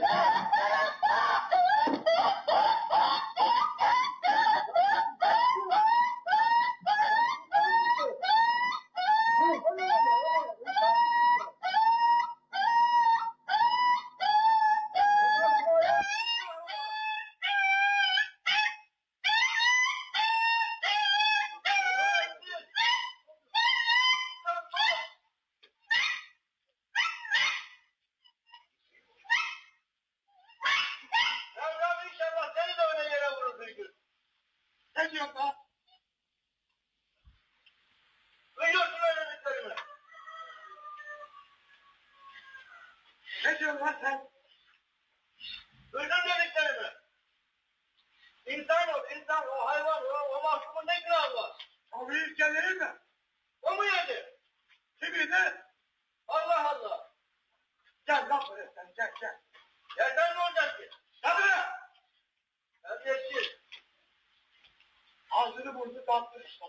Yeah. Duyuyorsun. Ne diyorsun lan sen? Duydun dediklerimi. İnsan o, insan o hayvan, o, o mahkumun ne günahı gelir mi? O yedi? Kimi ne? Allah Allah. Gel lan buraya sen gel gel. Ya sen ne olacaksın ki? Gel buraya. Burnunu dağıttın işte.